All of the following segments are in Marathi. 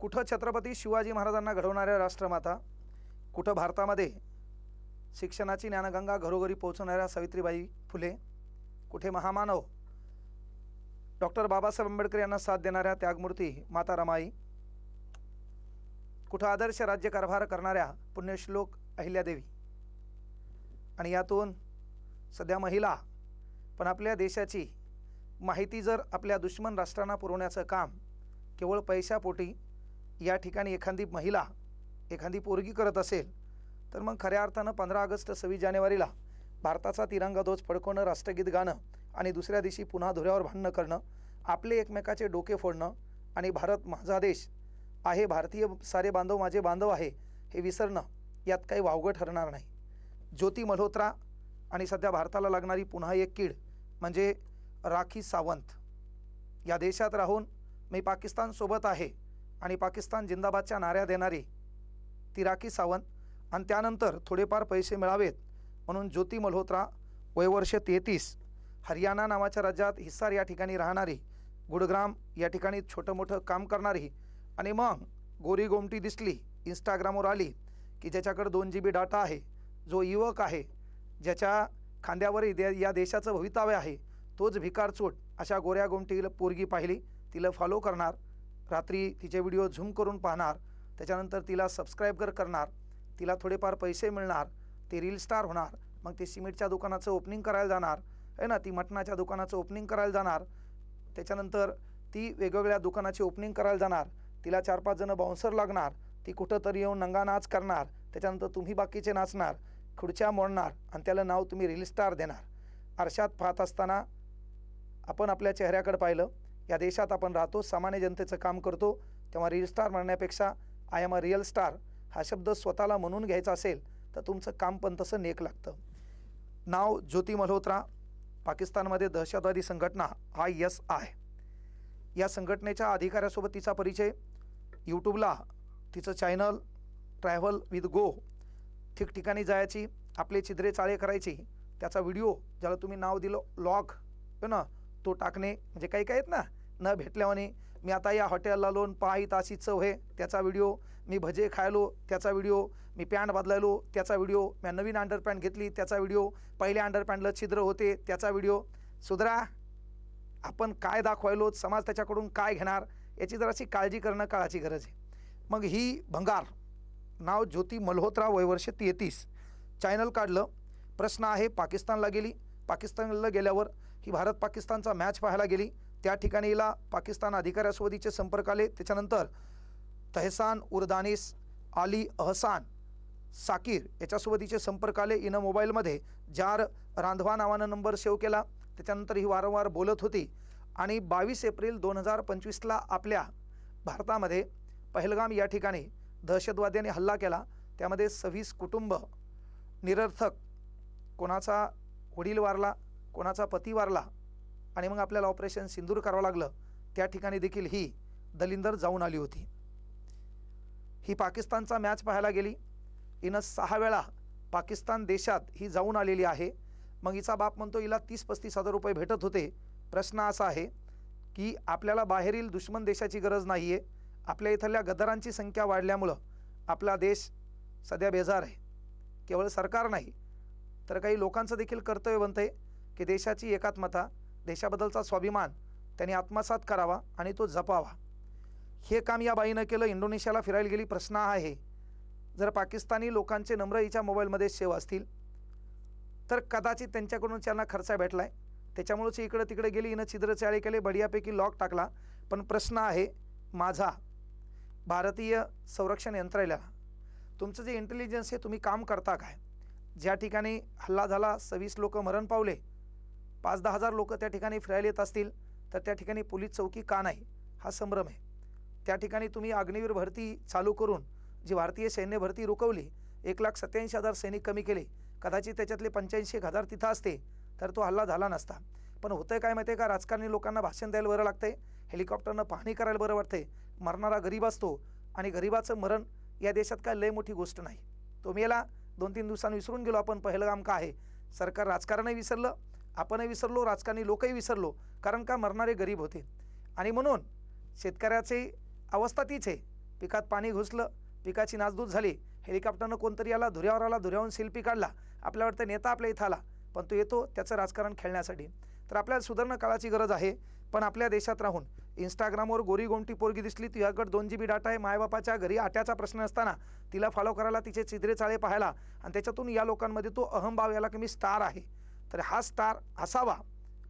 कुठं छत्रपती शिवाजी महाराजांना घडवणाऱ्या राष्ट्रमाता कुठं भारतामध्ये शिक्षणाची ज्ञानगंगा घरोघरी पोहोचवणाऱ्या सावित्रीबाई फुले कुठे महामानव डॉक्टर बाबासाहेब आंबेडकर यांना साथ देणाऱ्या त्यागमूर्ती माता रमाई कुठं आदर्श राज्यकारभार करणाऱ्या पुण्यश्लोक अहिल्यादेवी. आणि यातून सध्या महिला पण आपल्या देशाची माहिती जर आपल्या दुश्मन राष्ट्रांना पुरवण्याचं काम केवळ पैशापोटी या ठिकाणी एखादी महिला एखादी पोरगी करत असेल तर मग खऱ्या अर्थानं पंधरा ऑगस्ट सव्वीस जानेवारीला भारताचा तिरंगा ध्वज फडकवणं राष्ट्रगीत गाणं आणि दुसऱ्या दिवशी पुन्हा धुऱ्यावर भांडणं करणं आपले एकमेकाचे डोके फोडणं आणि भारत माझा देश आहे भारतीय सारे बांधव माझे बांधव आहे हे विसरणं यात काही वावगं ठरणार नाही. ज्योती मल्होत्रा आणि सध्या भारताला लागणारी पुन्हा एक कीड म्हणजे राखी सावंत. या देशात राहून मी पाकिस्तानसोबत आहे आणि पाकिस्तान जिंदाबादच्या नाऱ्या देणारी ती राखी सावंत आणि त्यानंतर थोडेफार पैसे मिळावेत म्हणून ज्योती मल्होत्रा वयवर्ष तेहतीस हरियाणा नावाच्या राज्यात हिसार या ठिकाणी राहणारी गुडग्राम या ठिकाणी छोटं मोठं काम करणारी आणि मग गोरी गोमटी दिसली इंस्टाग्रामवर आली की ज्याच्याकडे दोन जी बी डाटा आहे जो युवक आहे ज्याच्या खांद्यावर दे या देशाचं भवितव्य आहे तोच भिकारचोट अशा गोऱ्या गोमटीला पोरगी पाहिली तिला फॉलो करणार रात्री तिचे व्हिडिओ झूम करून पाहणार त्याच्यानंतर तिला सबस्क्राईब करणार तिला थोडेफार पैसे मिळणार ती रील स्टार होणार मग ती सिमेंटच्या दुकानाचं ओपनिंग करायला जाणार आहे ना ती मटणाच्या दुकानाचं ओपनिंग करायला जाणार त्याच्यानंतर ती वेगवेगळ्या दुकानाची ओपनिंग करायला जाणार तिला चार पाच जणं बाउन्सर लागणार ती कुठंतरी येऊन नंगा नाच करणार त्याच्यानंतर तुम्ही बाकीचे नाचणार खुर्च्या मोडणार आणि त्याला नाव तुम्ही रील स्टार देणार. आरशात पाहत असताना आपण आपल्या चेहऱ्याकडे पाहिलं या देशात आपण राहतो सामान्य जनतेचं काम करतो. तेव्हा रील स्टार म्हणण्यापेक्षा I am a real star हा शब्द स्वतःला म्हणून घ्यायचा असेल तर तुमचं काम पण तसं नेक लागतं. नाव ज्योती मल्होत्रा पाकिस्तानमध्ये दहशतवादी संघटना आय एस आय या संघटनेच्या अधिकाऱ्यासोबत तिचा परिचय यूट्यूबला तिचं चॅनल ट्रॅव्हल विथ गो ठिकठिकाणी जायची आपले छिद्रे चाळे करायची त्याचा व्हिडिओ ज्याला तुम्ही नाव दिलं लॉग ना तो टाकणे म्हणजे काही काही आहेत ना न भेटल्याने मी आता या हॉटेलला लोन पाहित अशी चव आहे त्याचा व्हिडिओ मी भजे खायलो त्याचा व्हिडिओ मी पॅन्ट बदलायलो त्याचा व्हिडिओ मी नवीन अंडरपॅन्ट घेतली त्याचा व्हिडिओ पहिल्या अंडरपॅन्टला छिद्र होते त्याचा व्हिडिओ. सुधरा आपण काय दाखवायलो समाज त्याच्याकडून काय घेणार याची जराशी काळजी करणं काळाची गरज आहे. मग ही भंगार नाव ज्योती मल्होत्रा वयवर्ष तेहतीस. चॅनल काढलं प्रश्न आहे पाकिस्तानला गेली. पाकिस्तानला गेल्यावर ही भारत पाकिस्तानचा मॅच पाहायला गेली. त्या ठिकाणीला पाकिस्तान अधिकाऱ्यासोबतीचे संपर्क आले. त्याच्यानंतर तहसान उर्दानिस आली अहसान साकीर याच्यासोबतीचे संपर्क आले. इनं मोबाईलमध्ये जार रांधवा नावानं नंबर सेव्ह केला. त्याच्यानंतर ही वारंवार बोलत होती. आणि बावीस एप्रिल दोन हजार पंचवीसला आपल्या भारतामध्ये पहलगाम या ठिकाणी दहशतवाद्यांनी हल्ला केला. त्यामध्ये सव्वीस कुटुंब निरर्थक कोणाचा वडील वारला कोणाचा पती वारला आणि मग आपल्याला ऑपरेशन सिंदूर करावं लागलं त्या ठिकाणी देखील ही दलिंदर जाऊन आली होती. ही पाकिस्तानचा मॅच पाहायला गेली. हिनं सहा वेळा पाकिस्तान देशात ही जाऊन आलेली आहे. मग हिचा बाप म्हणतो हिला तीस पस्तीस हजार रुपये भेटत होते. प्रश्न असा आहे की आपल्याला बाहेरील दुश्मन देशाची गरज नाही आहे आपल्या इथल्या गद्दारांची संख्या वाढल्यामुळं आपला देश सध्या बेजार आहे. केवळ सरकार नाही तर काही लोकांचं देखील कर्तव्य बनतं आहे की देशाची एकात्मता देशाबद्दलचा स्वाभिमान त्यांनी आत्मसात करावा आणि तो जपावा. हे काम या बाईनं केलं इंडोनेशियाला फिरायला गेली प्रश्न आहे. जर पाकिस्तानी लोकांचे नम्र हिच्या मोबाईलमध्ये सेव असतील तर कदाचित त्यांच्याकडून त्यांना खर्चा भेटला आहे त्याच्यामुळेच इकडं तिकडे गेली हिनं छिद्रचाळी केले बढियापैकी लॉक टाकला. पण प्रश्न आहे माझा भारतीय संरक्षण यंत्रणेला तुमचं जे इंटेलिजन्स आहे तुम्ही काम करता काय? ज्या ठिकाणी हल्ला झाला सव्वीस लोक मरण पावले पाच दहा हजार लोक त्या ठिकाणी फिरायला येत असतील तर त्या ठिकाणी पोलीस चौकी का नाही? हा संभ्रम आहे. त्या ठिकाणी तुम्ही अग्निवीर भरती चालू करून जी भारतीय सैन्य भरती रोखवली एक लाख सत्याऐंशी हजार सैनिक कमी केले. कदाचित त्याच्यातले पंच्याऐंशी एक हजार तिथं असते तर तो हल्ला झाला नसता. पण होतंय काय माहिती आहे का? राजकारणी लोकांना भाषण द्यायला बरं लागतंय. हेलिकॉप्टरनं पाहणी करायला बरं वाटतंय. मरणारा गरीब असतो आणि गरीबाचं मरण या देशात काय लय मोठी गोष्ट नाही. तो मेला. दोन तीन दिवसांनी विसरून गेलो आपण. पहिलं काम का आहे? सरकार राजकारणही विसरलं. आपणही विसरलो राजकारणी लोकही विसरलो कारण का मरणारे गरीब होते. आणि म्हणून शेतकऱ्याची अवस्था तीच आहे. पिकात पाणी घुसलं पिकाची नासधूस झाली हेलिकॉप्टरनं कोणतरी आला धुऱ्यावर आला धुऱ्यावरून सेल्फी काढला आपल्या वाटतं नेता आपल्या इथं आला पण तो येतो त्याचं राजकारण खेळण्यासाठी. तर आपल्याला सुधारणा काळाची गरज आहे पण आपल्या देशात राहून इंस्टाग्रामवर गोरी गोमटी पोरगी दिसली तुझ्याकडे दोन जी बी डाटा आहे मायबापाच्या घरी आट्याचा प्रश्न असताना तिला फॉलो करायला तिचे चिद्रे चाळे पाहायला आणि त्याच्यातून या लोकांमध्ये तो अहमभाव याला की मी स्टार आहे. तर हा स्टार असावा.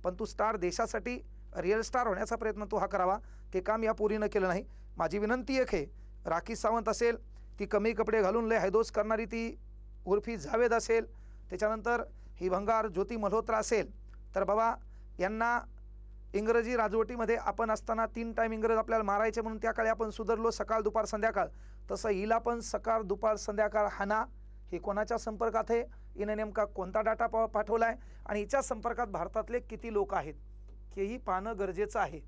पण तू स्टार देशासाठी रिअल स्टार होण्याचा प्रयत्न तू हा करावा. ते काम या पोरीनं केलं नाही. माझी विनंती एक आहे राखी सावंत असेल ती कमी कपडे घालून लय हैदोस करणारी ती उर्फी जावेद असेल त्याच्यानंतर ही भंगार ज्योती मल्होत्रा असेल तर बाबा यांना इंग्रजी राजवटीमध्ये आपण असताना तीन टाईम इंग्रज आपल्याला मारायचे म्हणून त्या काळी आपण सुधारलो सकाळ दुपार संध्याकाळ. तसं हिला पण सकाळ दुपार संध्याकाळ हाना हे कोणाच्या संपर्कात आहे? हिनं नेमका कोणता डाटा पा पाठवला आहे आणि हिच्या संपर्कात भारतातले किती लोक आहेत? हेही पाहणं गरजेचं आहे.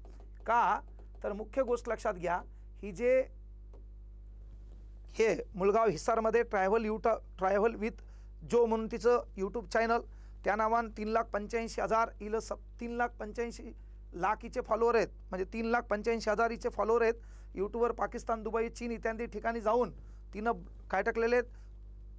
का? तर मुख्य गोष्ट लक्षात घ्या. ही जे हे मुलगाव हिसारमध्ये ट्रॅव्हल युटा ट्रॅव्हल विथ जो म्हणून तिचं यूट्यूब चॅनल त्या नावानं तीन लाख पंच्याऐंशी हजार इलं सब तीन लाख पंच्याऐंशी लाख हिचे फॉलोअर आहेत. म्हणजे तीन लाख पंच्याऐंशी हजार हिचे फॉलोअर आहेत यूट्यूबवर पाकिस्तान दुबई चीन इत्यादी ठिकाणी जाऊन तिनं काय टाकलेले आहेत?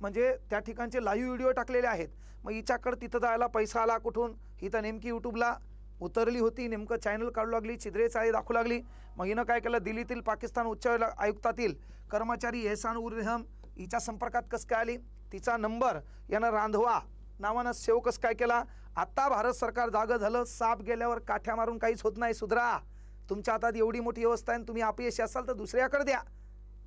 म्हणजे त्या ठिकाणचे लाईव्ह व्हिडिओ टाकलेले आहेत. मग हिच्याकडं तिथं जायला पैसा आला कुठून? ही तर नेमकी यूट्यूबला उतरली होती. नेमकं चॅनल काढू लागली छिद्रे चाळी दाखवू लागली. मग हिनं काय केलं? दिल्लीतील पाकिस्तान उच्च आयुक्तातील कर्मचारी एहसान उर हिच्या संपर्कात कसं काय आली? तिचा नंबर यानं रांधवा नावानं सेव कसं काय केला? आत्ता भारत सरकार जागं झालं साप गेल्यावर काठ्या मारून काहीच होत नाही सुधरा. तुमच्या हातात एवढी मोठी व्यवस्था आहे आणि तुम्ही अपयशी असाल तर दुसऱ्याकडे द्या.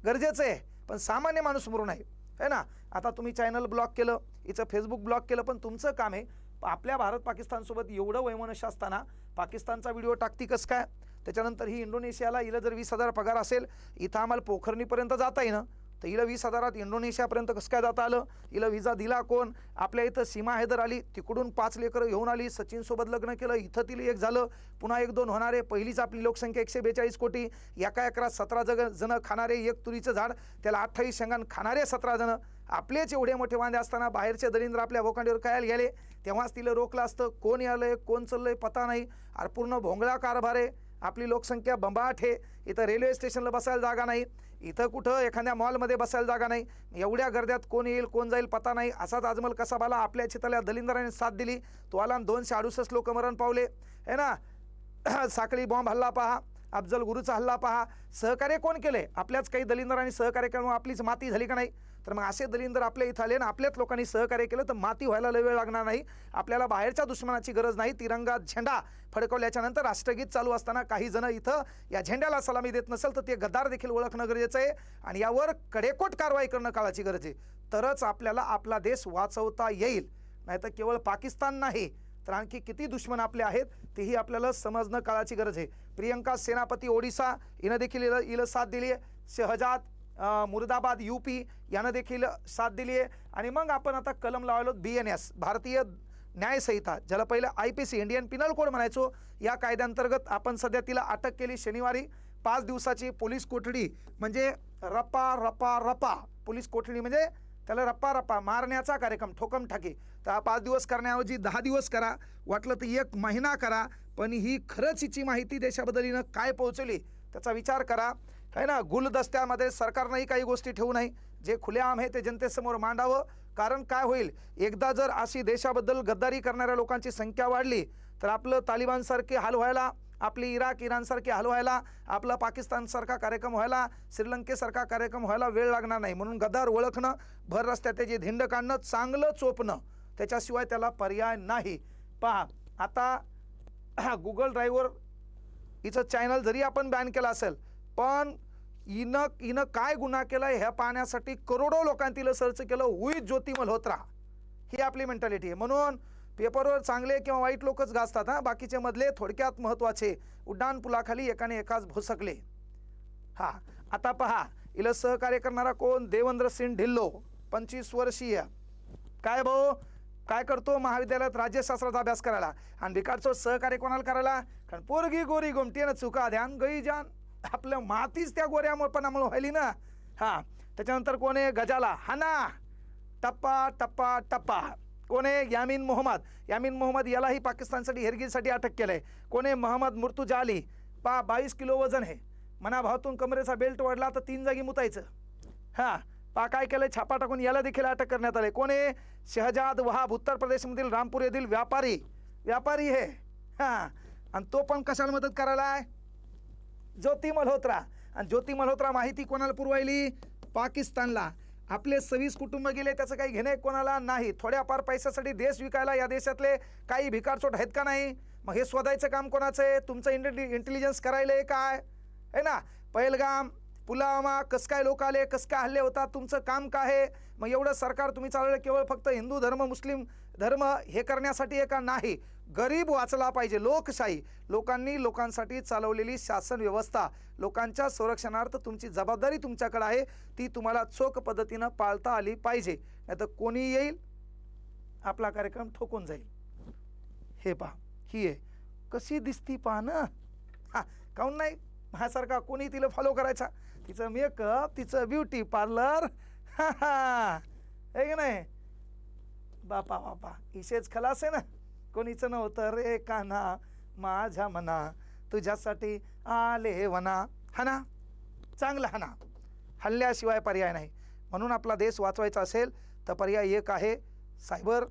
गरजेचं आहे पण सामान्य माणूस मरू आहे है ना? आता तुम्ही चॅनल ब्लॉक केलं हिचं फेसबुक ब्लॉक केलं पण तुमचं काम आहे आपल्या भारत पाकिस्तानसोबत एवढं वैमनस्य असताना पाकिस्तानचा व्हिडिओ टाकती कसं काय? त्याच्यानंतर ही इंडोनेशियाला हिला जर वीस हजार पगार असेल इथं आम्हाला पोखरणीपर्यंत जाता येईन. तर हिला वीस हजारात इंडोनेशियापर्यंत कसं काय जाता आलं? हिला विजा दिला कोण? आपल्या इथं सीमा हैदर आली तिकडून पाच लेकरं घेऊन आली. सचिनसोबत लग्न केलं. इथं तिला एक झालं. पुन्हा एक दोन होणारे. पहिलीच आपली लोकसंख्या एकशे बेचाळीस कोटी. एका एकरात सतरा जग जणं खाणारे. एक तुरीचं झाड. त्याला अठ्ठावीस शेंगान खाणारे सतरा जणं. आपलेच एवढे मोठे वांदे असताना बाहेरचे दरिंद्र आपल्या भोकांडीवर कायला गेले? तेव्हाच तिला रोखलं असतं. कोण यालंय? कोण चाललंय? पता नाही. अरे पूर्ण भोंगळा कारभार आहे. आपली लोकसंख्या बंबाट आहे. इथं रेल्वे स्टेशनला बसायला जागा नाही. इथं कुठं एखाद्या मॉलमध्ये बसायला जागा नाही. एवढ्या गर्द्यात कोण येईल कोण जाईल पता नाही. असाच आजमल कसा बाला आपल्या चिताल्या दलिंदराने साथ दिली. तो आला आणि दोनशे अडुसष्ट लोक मरण पावले. है ना साखळी बॉम्ब हल्ला पहा अफजल गुरुचा हल्ला पहा. सहकार्य कोण केले आपल्याच काही दलिंदरांनी सहकार्य केल्यामुळे आपलीच माती झाली का नाही? तर मग असे दलिंदर आपल्या इथं आले आणि आपल्याच लोकांनी सहकार्य केलं तर माती व्हायला लय वेळ लागणार नाही. आपल्याला बाहेरच्या दुश्मनाची गरज नाही. तिरंगा झेंडा फडकवल्याच्या नंतर राष्ट्रगीत चालू असताना काही जण इथं या झेंड्याला सलामी देत नसेल तर ते गद्दार देखील ओळखणं गरजेचं आहे. आणि यावर कडेकोट कारवाई करणं काळाची गरज आहे. तरच आपल्याला आपला देश वाचवता येईल. नाहीतर केवळ पाकिस्तान नाही तर आणखी किती दुश्मन आपले आहेत तेही आपल्याला समजणं काळाची गरज आहे. प्रियंका सेनापती ओडिसा हिनं देखील इल इलं साथ दिली आहे. शहजाद मुर्दाबाद यू पी यानं देखील साथ दिली आहे आणि मग आपण आता कलम लावलो बी एन एस भारतीय न्यायसंहिता. ज्याला पहिलं I P C Indian penal code म्हणायचो. या कायद्याअंतर्गत आपण सध्या तिला अटक केली शनिवारी. पाच दिवसाची पोलीस कोठडी म्हणजे रपा रपा रपा. पोलीस कोठडी म्हणजे त्याला रप्पा रप्पा मारण्याचा कार्यक्रम ठोकम ठाके. तर हा पाच दिवस करण्याऐवजी दहा दिवस करा. वाटलं तर एक महिना करा. पण ही खरंच हिची माहिती देशाबद्दल हिनं काय पोहोचवली त्याचा विचार करा. आहे ना? गुलदस्त्यामध्ये सरकारनंही काही गोष्टी ठेवू नाही जे खुलेआम आहे ते जनतेसमोर मांडावं. कारण काय होईल? एकदा जर अशी देशाबद्दल गद्दारी करणाऱ्या लोकांची संख्या वाढली तर आपलं तालिबानसारखे हाल व्हायला आपली इराक इराणसारखे हाल व्हायला आपला पाकिस्तानसारखा कार्यक्रम व्हायला श्रीलंकेसारखा कार्यक्रम व्हायला वेळ लागणार नाही. म्हणून गद्दार ओळखणं भर रस्त्यात त्याची धिंड काढणं चांगलं चोपणं त्याच्याशिवाय त्याला पर्याय नाही. पहा आता गुगल ड्रायव्हर हिचं चॅनल जरी आपण बॅन केलं असेल पण हिनं हिनं काय गुन्हा केला ह्या पाहण्यासाठी करोडो लोकांनी तिला सर्च केलं. हुई ज्योती मल्होत्रा ही आपली मेंटॅलिटी आहे. म्हणून पेपरवर चांगले किंवा वाईट लोकच गाजतात हां. बाकीचे मधले थोडक्यात महत्त्वाचे उड्डाण पुलाखाली एकाने एकाच भोसकले. हा. आता पहा हिला सहकार्य करणारा कोण? देवेंद्र सिंग ढिल्लो. पंचवीस वर्षीय. काय भाऊ? काय करतो महाविद्यालयात राज्यशास्त्राचा अभ्यास करायला? आणि रिकार्डचं सहकार्य कोणाला करायला? कारण पोरगी गोरी गोमटीनं चुका ध्यान गई जान. आपलं मातीच त्या गोऱ्यामुळेपणामुळे व्हायली ना. हा त्याच्यानंतर कोण आहे? गजाला. हाना. टप्पा टप्पा टप्पा. कोण आहे? यामीन मोहम्मद. यामीन मोहम्मद यालाही पाकिस्तानसाठी हेरगिरीसाठी अटक केलं आहे कोण आहे? मोहम्मद मुर्तुजा अली. पा बावीस किलो वजन आहे. मनाभावातून कमरेचा बेल्ट वाढला तर तीन जागी मुतायचं. हां पा काय केलं छापा टाकून याला देखील अटक करण्यात आले कोण आहे? शहजाद वहाब उत्तर प्रदेशमधील रामपूर येथील व्यापारी. व्यापारी हे. हां आणि तो पण कशाला मदत करायला आहे? ज्योती मल्होत्रा. आणि ज्योती मल्होत्रा माहिती कोणाला पुरवायली? पाकिस्तानला. आपले सव्वीस कुटुंब गेले त्याचं काही घेणे कोणाला नाही. थोड्याफार पैशासाठी देश विकायला या देशातले काही भिकारचोट आहेत का नाही? मग हे शोधायचं काम कोणाचं आहे? तुमचं इंटेलि इंटेलिजन्स करायला काय? आहे ना? पहिलगाम पुलवामा कसं काय लोक आले कसं काय हल्ले होतात तुमचं काम काय आहे? मग एवढं सरकार तुम्ही चालवलं केवळ फक्त हिंदू धर्म मुस्लिम धर्म हे करण्यासाठी एका नाही गरीब वाचला पाहिजे. लोकशाही. लोकांनी लोकांसाठी चालवलेली शासन व्यवस्था. लोकांच्या संरक्षणार्थ तुमची जबाबदारी तुमच्याकडे आहे. ती तुम्हाला चोख पद्धतीनं पाळता आली पाहिजे. नाही तर कोणी येईल? आपला कार्यक्रम ठोकून जाईल. हे पहा ही आहे. कशी दिसती पहा ना. हा काऊन नाही? माझ्यासारखा कोणी तिला फॉलो करायचा? तिचं मेकअप तिचं ब्युटी पार्लर हा हा. आहे की नाही? बापा बापा इशेच खलास आहे ना? कोणीचं नव्हतं रे कान्हा? माझ्या मना तुझ्यासाठी आले वना हा ना हना? हा ना हल्ल्याशिवाय पर्याय नाही. म्हणून आपला देश वाचवायचा असेल तर पर्याय एक आहे सायबर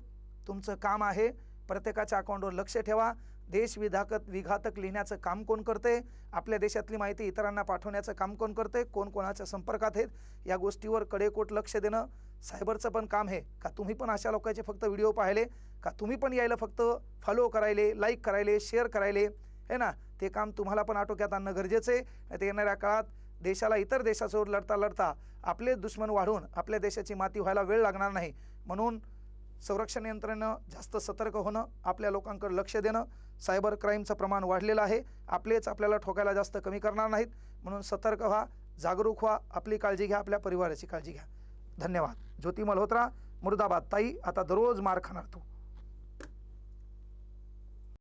तुमचं काम आहे. प्रत्येकाच्या अकाउंटवर लक्ष ठेवा. देश विधाकत विघातक लिहिण्याचं काम कोण करते? आपल्या देशातली माहिती इतरांना पाठवण्याचं काम कोण करते? कोण कोणाच्या संपर्कात आहेत? या गोष्टीवर कडेकोट लक्ष देणं सायबरचं पण काम आहे. का तुम्ही पण अशा लोकांचे फक्त व्हिडिओ पाहिले? का तुम्ही पण यायला फक्त फॉलो करायले लाईक करायले शेअर करायले? है ना ते काम तुम्हाला पण आटोक्यात आणणं गरजेचं आहे. नाही ते येणाऱ्या काळात देशाला इतर देशासोबत लढता लढता आपले दुश्मन वाढून आपल्या देशाची माती व्हायला वेळ लागणार नाही. म्हणून संरक्षण यंत्रणेनं जास्त सतर्क होणं आपल्या लोकांकडे लक्ष देणं सायबर क्राईमचं प्रमाण वाढलेलं आहे. आपलेच आपल्याला ठोकायला जास्त कमी करणार नाहीत. म्हणून सतर्क व्हा जागरूक व्हा आपली काळजी घ्या आपल्या परिवाराची काळजी घ्या. धन्यवाद. ज्योती मल्होत्रा मुर्दाबाद. ताई आता दररोज मार खाणार तू.